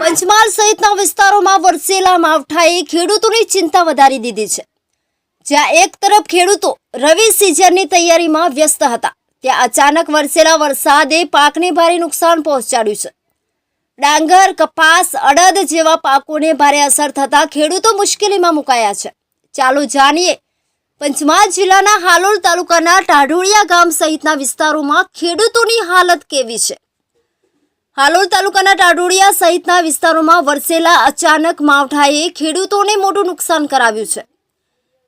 પંચમહાલ સહિતના વિસ્તારોમાં વરસેલા માવઠાએ ખેડૂતોની ચિંતા વધારી દીધી છે. જ્યાં એક તરફ ખેડૂતો રવિ સિઝનની તૈયારીમાં વ્યસ્ત હતા, ત્યાં અચાનક વરસેલા વરસાદે પાકને ભારે નુકસાન પહોંચાડ્યું છે. ડાંગર, કપાસ, અડદ જેવા પાકોને ભારે અસર થતાં ખેડૂતો મુશ્કેલીમાં મુકાયા છે. ચાલો જાણીએ પંચમહાલ જિલ્લાના હાલોલ તાલુકાના ટાઢોળિયા ગામ સહિતના વિસ્તારોમાં ખેડૂતોની હાલત કેવી છે? હાલોલ તાલુકાના ટાઢોળિયા સહિતના વિસ્તારોમાં વરસેલા અચાનક માવઠાએ ખેડૂતોને મોટું નુકસાન કરાવ્યું છે.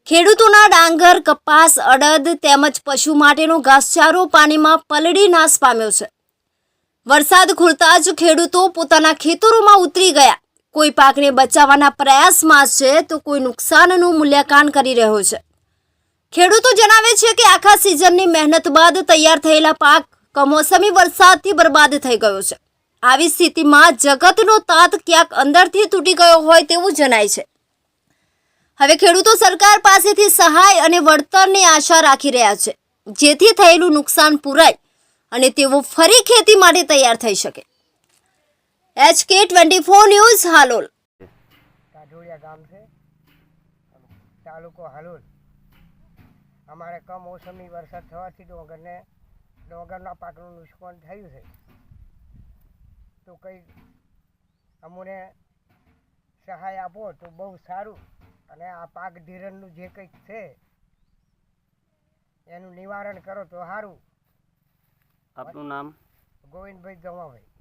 ખેડૂતોના ડાંગર, કપાસ, અડદ તેમજ પશુ માટેનો ઘાસચારો પાણીમાં પલળી નાશ પામ્યો છે. વરસાદ ખુલતા જ ખેડૂતો પોતાના ખેતરોમાં ઉતરી ગયા. કોઈ પાકને બચાવવાના પ્રયાસમાં છે તો કોઈ નુકસાનનું મૂલ્યાંકન કરી રહ્યો છે. ખેડૂતો જણાવે છે કે આખા સિઝનની મહેનત બાદ તૈયાર થયેલા પાક કમોસમી વરસાદથી બરબાદ થઈ ગયો છે. આવી સ્થિતિમાં જગતનો તાત ક્યાંક અંદરથી તૂટી ગયો હોય તેવું જણાય છે. હવે ખેડૂતો સરકાર પાસેથી સહાય અને વળતરની આશા રાખી રહ્યા છે. જેથી થયેલું નુકસાન પૂરાય અને તેઓ ફરી ખેતી માટે તૈયાર થઈ શકે. H K twenty four news Halol. ગામ છે. તાલુકો હાલોલ. અમારે કમોસમી વરસાદ થવાથી ડોંગરને ડોંગરના પાકનું નુકસાન થયું છે. તો કંઈ અમને સહાય આપો તો બહુ સારું. અને આ પાક ધીરણનું જે કંઈક છે એનું નિવારણ કરો તો સારું આપનું નામ? ગોવિંદભાઈ ગમાભાઈ